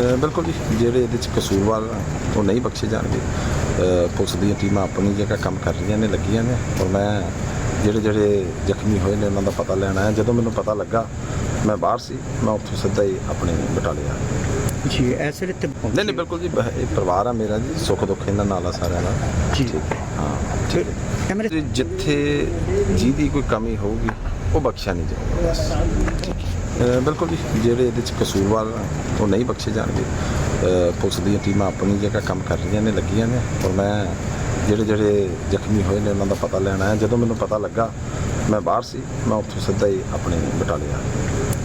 ਬਿਲਕੁਲ ਜੀ ਜਿਹੜੇ ਇਹਦੇ ਚ ਕਸੂਰਵਾਰ ਉਹ ਨਹੀਂ ਬਖਸ਼ੇ ਜਾਣਗੇ। ਪੁਲਿਸ ਦੀਆਂ ਟੀਮਾਂ ਆਪਣੀ ਜਗ੍ਹਾ ਕੰਮ ਕਰ ਰਹੀਆਂ ਨੇ ਲੱਗੀਆਂ ਨੇ ਔਰ ਮੈਂ ਜਿਹੜੇ ਜਿਹੜੇ ਜ਼ਖਮੀ ਹੋਏ ਨੇ ਉਹਨਾਂ ਦਾ ਪਤਾ ਲੈਣ ਆਇਆ। ਜਦੋਂ ਮੈਨੂੰ ਪਤਾ ਲੱਗਾ ਮੈਂ ਬਾਹਰ ਸੀ ਮੈਂ ਉੱਥੋਂ ਸਿੱਧਾ ਹੀ ਆਪਣੇ ਬਟਾਲੇ ਆ। ਜੀ ਐਸੇ ਲਈ ਤੇ ਨਹੀਂ ਨਹੀਂ ਬਿਲਕੁਲ ਜੀ ਇਹ ਪਰਿਵਾਰ ਆ ਮੇਰਾ ਜੀ ਸੁੱਖ ਦੁੱਖ ਇਹਨਾਂ ਨਾਲ ਆ ਸਾਰਿਆਂ ਨਾਲ। ਜੀ। ਹਾਂ। ਠੀਕ ਹੈ। ਜਿੱਥੇ ਜਿਹਦੀ ਕੋਈ ਕਮੀ ਹੋਊਗੀ ਉਹ ਬਖਸ਼ਿਆ ਨਹੀਂ ਜਾਊਗਾ ਬਿਲਕੁਲ ਜੀ ਜਿਹੜੇ ਇਹਦੇ ਚ ਕਸੂਰਵਾਰ ਉਹ ਨਹੀਂ ਬਖਸ਼ੇ ਜਾਣਗੇ। ਪੁਲਿਸ ਦੀਆਂ ਟੀਮਾਂ ਆਪਣੀ ਜਗ੍ਹਾ ਕੰਮ ਕਰ ਰਹੀਆਂ ਨੇ ਲੱਗੀਆਂ ਨੇ ਔਰ ਮੈਂ ਜਿਹੜੇ ਜਿਹੜੇ ਜ਼ਖਮੀ ਹੋਏ ਨੇ ਉਹਨਾਂ ਦਾ ਪਤਾ ਲੈਣ ਆਇਆ। ਜਦੋਂ ਮੈਨੂੰ ਪਤਾ ਲੱਗਾ ਮੈਂ ਬਾਹਰ ਸੀ ਮੈਂ ਉੱਥੋਂ ਸਿੱਧਾ ਹੀ ਆਪਣੇ ਬਟਾਲੇ ਆ।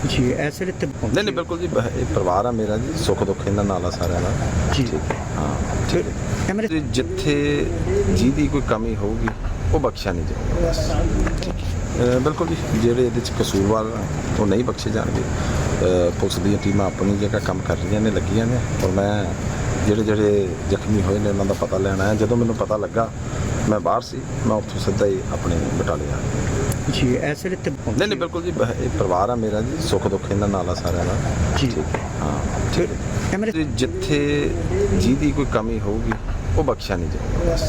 ਜੀ ਐਸੇ ਲਈ ਤੇ ਨਹੀਂ ਨਹੀਂ ਬਿਲਕੁਲ ਜੀ ਇਹ ਪਰਿਵਾਰ ਆ ਮੇਰਾ ਜੀ ਸੁੱਖ ਦੁੱਖ ਇਹਨਾਂ ਨਾਲ ਆ ਸਾਰਿਆਂ ਨਾਲ। ਜੀ। ਹਾਂ ਠੀਕ ਹੈ। ਜਿੱਥੇ ਜਿਹਦੀ ਕੋਈ ਕਮੀ ਹੋਊਗੀ ਉਹ ਬਖਸ਼ਿਆ ਨਹੀਂ ਜਾਊਗਾ। ਬਿਲਕੁਲ ਜੀ ਜਿਹੜੇ ਇਹਦੇ ਚ ਕਸੂਰਵਾਰ ਉਹ ਨਹੀਂ ਬਖਸ਼ੇ ਜਾਣਗੇ। ਪੁਲਿਸ ਦੀਆਂ ਟੀਮਾਂ ਆਪਣੀ ਜਗ੍ਹਾ ਕੰਮ ਕਰ ਰਹੀਆਂ ਨੇ ਲੱਗੀਆਂ ਨੇ ਔਰ ਮੈਂ ਜਿਹੜੇ ਜਿਹੜੇ ਜ਼ਖਮੀ ਹੋਏ ਨੇ ਉਹਨਾਂ ਦਾ ਪਤਾ ਲੈਣ ਆਇਆ। ਜਦੋਂ ਮੈਨੂੰ ਪਤਾ ਲੱਗਾ ਮੈਂ ਬਾਹਰ ਸੀ ਮੈਂ ਉੱਥੋਂ ਸਿੱਧਾ ਹੀ ਆਪਣੇ ਬਟਾਲੇ ਆ ਗਿਆ। ਜੀ ਐਸੇ ਲਈ ਤੇ ਨਹੀਂ ਨਹੀਂ ਬਿਲਕੁਲ ਜੀ ਇਹ ਪਰਿਵਾਰ ਆ ਮੇਰਾ ਜੀ ਸੁੱਖ ਦੁੱਖ ਇਹਨਾਂ ਨਾਲ ਆ ਸਾਰਿਆਂ ਨਾਲ। ਜੀ। ਹਾਂ ਠੀਕ ਹੈ ਜਿੱਥੇ ਜਿਹਦੀ ਕੋਈ ਕਮੀ ਹੋਊਗੀ ਉਹ ਬਖਸ਼ਿਆ ਨਹੀਂ ਜਾਊਗਾ ਬਸ।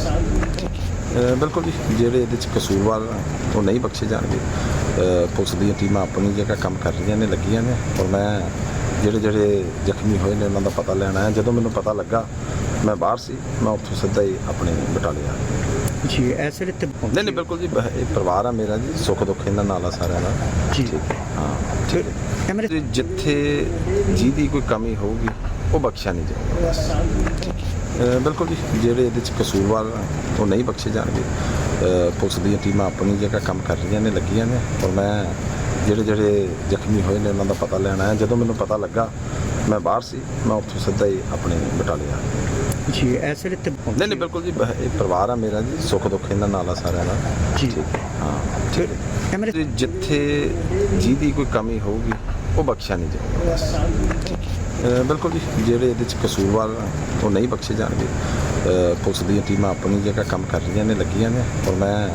ਬਿਲਕੁਲ ਜੀ ਜਿਹੜੇ ਇਹਦੇ ਚ ਕਸੂਰਵਾਰ ਉਹ ਨਹੀਂ ਬਖਸ਼ੇ ਜਾਣਗੇ। ਪੁਲਿਸ ਦੀਆਂ ਟੀਮਾਂ ਆਪਣੀ ਜਗ੍ਹਾ ਕੰਮ ਕਰ ਰਹੀਆਂ ਨੇ ਲੱਗੀਆਂ ਨੇ ਔਰ ਮੈਂ ਜਿਹੜੇ ਜਿਹੜੇ ਜ਼ਖਮੀ ਹੋਏ ਨੇ ਉਹਨਾਂ ਦਾ ਪਤਾ ਲੈਣ ਆਇਆ। ਜਦੋਂ ਮੈਨੂੰ ਪਤਾ ਲੱਗਾ ਮੈਂ ਬਾਹਰ ਸੀ ਮੈਂ ਉੱਥੋਂ ਸਿੱਧਾ ਹੀ ਆਪਣੇ ਬਟਾਲੇ ਆ। ਜੀ ਐਸੇ ਤੇ ਨਹੀਂ ਨਹੀਂ ਬਿਲਕੁਲ ਜੀ ਇਹ ਪਰਿਵਾਰ ਆ ਮੇਰਾ ਜੀ ਸੁੱਖ ਦੁੱਖ ਇਹਨਾਂ ਨਾਲ ਆ ਸਾਰਿਆਂ ਹਾਂ। ਠੀਕ ਹੈ। ਤੇ ਜਿੱਥੇ ਜਿਹਦੀ ਕੋਈ ਕਮੀ ਹੋਊਗੀ ਉਹ ਬਖਸ਼ਿਆ ਨਹੀਂ ਜਾਊਗਾ। ਬਿਲਕੁਲ ਜੀ ਜਿਹੜੇ ਇਹਦੇ ਚ ਕਸੂਰਵਾਰ ਉਹ ਨਹੀਂ ਬਖਸ਼ੇ ਜਾਣਗੇ। ਪੁਲਿਸ ਦੀਆਂ ਟੀਮਾਂ ਆਪਣੀ ਜਗ੍ਹਾ ਕੰਮ ਕਰ ਰਹੀਆਂ ਨੇ ਲੱਗੀਆਂ ਨੇ। ਔਰ ਮੈਂ ਜਿਹੜੇ ਜਿਹੜੇ ਜ਼ਖਮੀ ਹੋਏ ਨੇ ਉਹਨਾਂ ਦਾ ਪਤਾ ਲੈਣ ਆਇਆ। ਜਦੋਂ ਮੈਨੂੰ ਪਤਾ ਲੱਗਾ ਮੈਂ ਬਾਹਰ ਸੀ ਮੈਂ ਉੱਥੋਂ ਸਿੱਧਾ ਹੀ ਆਪਣੇ ਬਟਾਲੇ ਆ। ਜੀ ਐਸੇ ਤੇ ਨਹੀਂ ਨਹੀਂ ਬਿਲਕੁਲ ਜੀ ਇਹ ਪਰਿਵਾਰ ਆ ਮੇਰਾ ਜੀ ਸੁੱਖ ਦੁੱਖ ਇਹਨਾਂ ਨਾਲ ਆ ਸਾਰਿਆਂ ਨਾਲ। ਜੀ। ਹਾਂ ਠੀਕ ਹੈ। ਜਿੱਥੇ ਜਿਹਦੀ ਕੋਈ ਕਮੀ ਹੋਊਗੀ ਉਹ ਬਖਸ਼ਿਆ ਨਹੀਂ ਜਾਊਗਾ। ਬਿਲਕੁਲ ਜੀ ਜਿਹੜੇ ਇਹਦੇ ਚ ਕਸੂਰਵਾਰ ਉਹ ਨਹੀਂ ਬਖਸ਼ੇ ਜਾਣਗੇ। ਪੁਲਿਸ ਦੀਆਂ ਟੀਮਾਂ ਆਪਣੀ ਜਗ੍ਹਾ ਕੰਮ ਕਰ ਰਹੀਆਂ ਨੇ ਲੱਗੀਆਂ ਨੇ ਔਰ ਮੈਂ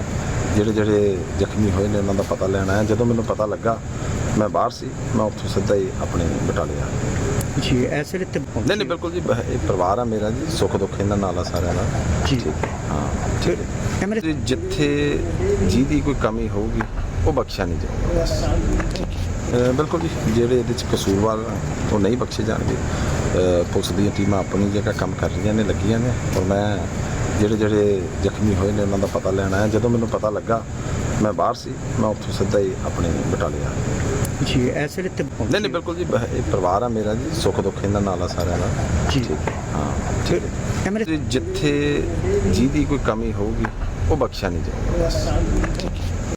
ਜਿਹੜੇ ਜਿਹੜੇ ਜ਼ਖਮੀ ਹੋਏ ਨੇ ਉਹਨਾਂ ਦਾ ਪਤਾ ਲੈਣ ਆਇਆ। ਜਦੋਂ ਮੈਨੂੰ ਪਤਾ ਲੱਗਾ ਮੈਂ ਬਾਹਰ ਸੀ ਮੈਂ ਉੱਥੋਂ ਸਿੱਧਾ ਹੀ ਆਪਣੇ ਬਟਾਲੇ ਆ। ਜੀ ਐਸੇ ਲਈ ਤੇ ਨਹੀਂ ਨਹੀਂ ਬਿਲਕੁਲ ਜੀ ਇਹ ਪਰਿਵਾਰ ਆ ਮੇਰਾ ਜੀ ਸੁੱਖ ਦੁੱਖ ਇਹਨਾਂ ਨਾਲ ਆ ਸਾਰਿਆਂ ਨਾਲ। ਜੀ। ਹਾਂ। ਠੀਕ ਹੈ। ਜਿੱਥੇ ਜਿਹਦੀ ਕੋਈ ਕਮੀ ਹੋਊਗੀ ਉਹ ਬਖਸ਼ਿਆ ਨਹੀਂ ਜਾਊਗਾ ਬਿਲਕੁਲ ਜੀ। ਜਿਹੜੇ ਇਹਦੇ ਚ ਕਸੂਰਵਾਰ ਉਹ ਨਹੀਂ ਬਖਸ਼ੇ ਜਾਣਗੇ। ਪੁਲਿਸ ਦੀਆਂ ਟੀਮਾਂ ਆਪਣੀ ਜਗ੍ਹਾ ਕੰਮ ਕਰ ਰਹੀਆਂ ਨੇ ਲੱਗੀਆਂ ਨੇ। ਔਰ ਮੈਂ ਜਿਹੜੇ ਜਿਹੜੇ ਜ਼ਖਮੀ ਹੋਏ ਨੇ ਉਹਨਾਂ ਦਾ ਪਤਾ ਲੈਣ ਆਇਆ। ਜਦੋਂ ਮੈਨੂੰ ਪਤਾ ਲੱਗਾ ਮੈਂ ਬਾਹਰ ਸੀ। ਮੈਂ ਉੱਥੋਂ ਸਿੱਧਾ ਹੀ ਆਪਣੇ ਬਟਾਲੇ ਆ। ਜੀ ਐਸੇ ਲਈ ਤੇ ਨਹੀਂ ਨਹੀਂ ਬਿਲਕੁਲ ਜੀ। ਇਹ ਪਰਿਵਾਰ ਆ ਮੇਰਾ ਜੀ। ਸੁੱਖ ਦੁੱਖ ਇਹਨਾਂ ਨਾਲ ਆ ਸਾਰਿਆਂ ਨਾਲ। ਜੀ। ਹਾਂ। ਠੀਕ ਹੈ ਕੈਮਰੇ ਤੇ ਜਿੱਥੇ ਜਿਹਦੀ ਕੋਈ ਕਮੀ ਹੋਊਗੀ ਉਹ ਬਖਸ਼ਿਆ ਨਹੀਂ ਜਾਊਗਾ। ਬਸ।